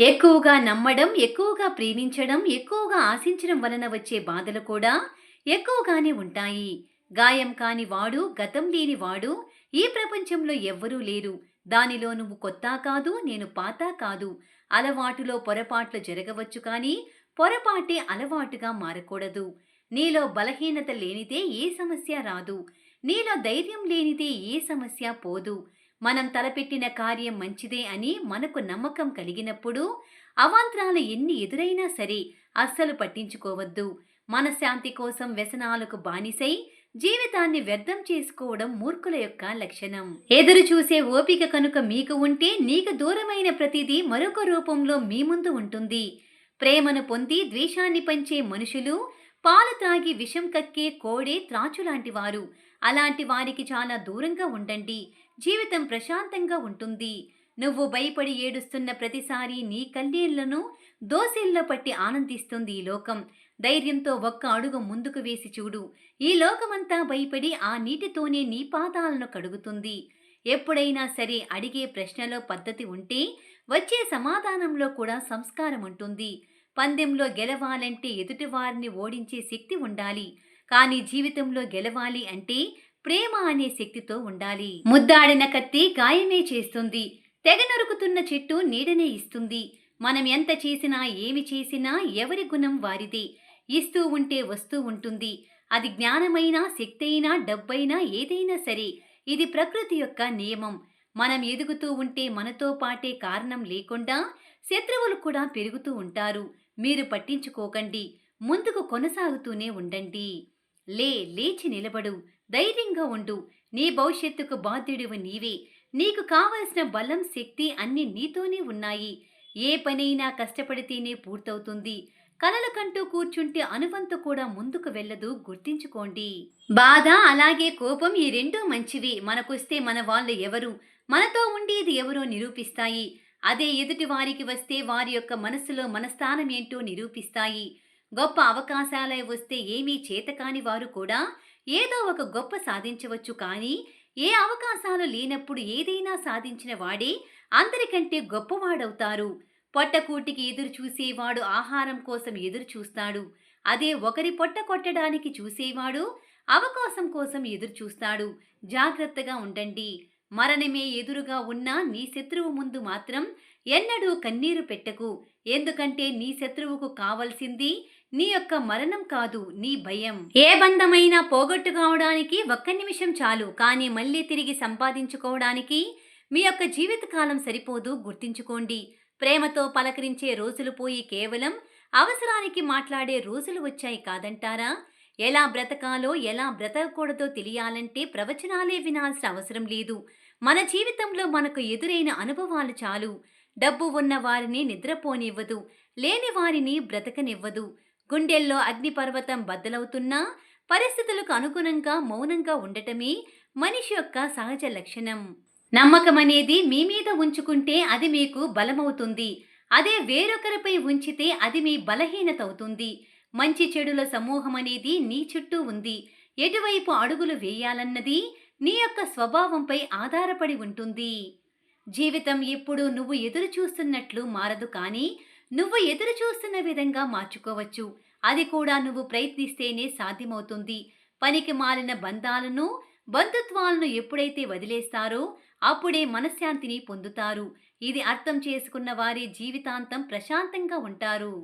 ఎక్కువగా నమ్మడం ఎక్కువగా ప్రేమించడం ఎక్కువగా ఆశించడం వలన వచ్చే బాధలు కూడా ఎక్కువగానే ఉంటాయి. గాయం కాని వాడు గతం లేని వాడు ఈ ప్రపంచంలో ఎవ్వరూ లేరు. దానిలో నువ్వు కొత్త కాదు నేను పాత కాదు. అలవాటులో పొరపాట్లు జరగవచ్చు కానీ పొరపాటే అలవాటుగా మారకూడదు. నీలో బలహీనత లేనిదే ఏ సమస్య రాదు. నీలో ధైర్యం లేనిదే ఏ సమస్య పోదు. మనం తలపెట్టిన కార్యం మంచిదే అని మనకు నమ్మకం కలిగినప్పుడు అవాంతరాలు ఎన్ని ఎదురైనా సరే అస్సలు పట్టించుకోవద్దు. మనశ్శాంతి కోసం వ్యసనాలకు బానిసై జీవితాన్ని వ్యర్థం చేసుకోవడం మూర్ఖుల యొక్క లక్షణం. ఎదురు చూసే ఓపిక కనుక మీకు ఉంటే నీకు దూరమైన ప్రతిదీ మరొక రూపంలో మీ ముందు ఉంటుంది. ప్రేమను పొంది ద్వేషాన్ని పంచే మనుషులు పాలు త్రాగి విషం కక్కే కోడే త్రాచులాంటి వారు అలాంటి వారికి చాలా దూరంగా ఉండండి. జీవితం ప్రశాంతంగా ఉంటుంది. నువ్వు భయపడి ఏడుస్తున్న ప్రతిసారి నీ కన్నీళ్ళను దోసెల్లో పట్టి ఆనందిస్తుంది ఈ లోకం. ధైర్యంతో ఒక్క అడుగు ముందుకు వేసి చూడు. ఈ లోకమంతా భయపడి ఆ నీటితోనే నీ పాదాలను కడుగుతుంది. ఎప్పుడైనా సరే అడిగే ప్రశ్నలో పద్ధతి ఉంటే వచ్చే సమాధానంలో కూడా సంస్కారం ఉంటుంది. పందెంలో గెలవాలంటే ఎదుటివారిని ఓడించే శక్తి ఉండాలి. కానీ జీవితంలో గెలవాలి అంటే ప్రేమ అనే శక్తితో ఉండాలి. ముద్దాడిన కత్తి గాయమే చేస్తుంది. తెగ నరుకుతున్న చెట్టు నీడనే ఇస్తుంది. మనం ఎంత చేసినా ఏమి చేసినా ఎవరి గుణం వారిదే. ఇస్తూ ఉంటే వస్తూ ఉంటుంది. అది జ్ఞానమైనా శక్తి అయినా డబ్బైనా ఏదైనా సరే. ఇది ప్రకృతి యొక్క నియమం. మనం ఎదుగుతూ ఉంటే మనతో పాటే కారణం లేకుండా శత్రువులు కూడా పెరుగుతూ ఉంటారు. మీరు పట్టించుకోకండి. ముందుకు కొనసాగుతూనే ఉండండి. లే లేచి నిలబడు. ధైర్యంగా ఉండు. నీ భవిష్యత్తుకు బాధ్యుడివి నీవే. నీకు కావలసిన బలం శక్తి అన్ని నీతోనే ఉన్నాయి. ఏ పనైనా కష్టపడితేనే పూర్తవుతుంది. కలల కంటూ కూర్చుంటే అనువంతు కూడా ముందుకు వెళ్ళదు గుర్తించుకోండి. బాధ అలాగే కోపం ఈ రెండూ మంచివి. మనకొస్తే మన వాళ్ళు ఎవరు? మనతో ఉండేది ఎవరో నిరూపిస్తాయి. అదే ఎదుటి వారికి వస్తే వారి యొక్క మనసులో మనస్థానం ఏంటో నిరూపిస్తాయి. గొప్ప అవకాశాలే వస్తే ఏమీ చేతకాని వారు కూడా ఏదో ఒక గొప్ప సాధించవచ్చు కానీ ఏ అవకాశాలు లేనప్పుడు ఏదైనా సాధించిన వాడే అందరికంటే గొప్పవాడవుతారు. పొట్టకూటికి ఎదురు చూసేవాడు ఆహారం కోసం ఎదురు చూస్తాడు. అదే ఒకరి పొట్ట కొట్టడానికి చూసేవాడు అవకాశం కోసం ఎదురు చూస్తాడు. జాగ్రత్తగా ఉండండి. మరణమే ఎదురుగా ఉన్నా నీ శత్రువు ముందు మాత్రం ఎన్నడూ కన్నీరు పెట్టకు. ఎందుకంటే నీ శత్రువుకు కావలసింది నీ యొక్క మరణం కాదు నీ భయం. ఏ బంధమైనా పోగొట్టుకోవడానికి ఒక్క నిమిషం చాలు కానీ మళ్ళీ తిరిగి సంపాదించుకోవడానికి మీ యొక్క జీవితకాలం సరిపోదు గుర్తించుకోండి. ప్రేమతో పలకరించే రోజులు పోయి కేవలం అవసరానికి మాట్లాడే రోజులు వచ్చాయి కాదంటారా? ఎలా బ్రతకాలో ఎలా బ్రతకూడదో తెలియాలంటే ప్రవచనాలే వినాల్సిన అవసరం లేదు. మన జీవితంలో మనకు ఎదురైన అనుభవాలు చాలు. డబ్బు ఉన్న వారిని నిద్రపోనివ్వదు. లేని వారిని బ్రతకనివ్వదు. గుండెల్లో అగ్నిపర్వతం బద్దలవుతున్నా పరిస్థితులకు అనుగుణంగా మౌనంగా ఉండటమే మనిషి యొక్క సహజ లక్షణం. నమ్మకం అనేది మీ మీద ఉంచుకుంటే అది మీకు బలమవుతుంది. అదే వేరొకరిపై ఉంచితే అది మీ బలహీనత అవుతుంది. మంచి చెడుల సమూహం అనేది నీ చుట్టూ ఉంది. ఎటువైపు అడుగులు వేయాలన్నది నీ యొక్క స్వభావంపై ఆధారపడి ఉంటుంది. జీవితం ఎప్పుడు నువ్వు ఎదురు చూస్తున్నట్లు మారదు కానీ నువ్వు ఎదురు చూస్తున్న విధంగా మార్చుకోవచ్చు. అది కూడా నువ్వు ప్రయత్నిస్తేనే సాధ్యమవుతుంది. పనికి మాలిన బంధాలను బంధుత్వాలను ఎప్పుడైతే వదిలేస్తారో అప్పుడే మనశ్శాంతిని పొందుతారు. ఇది అర్థం చేసుకున్న వారి జీవితాంతం ప్రశాంతంగా ఉంటారు.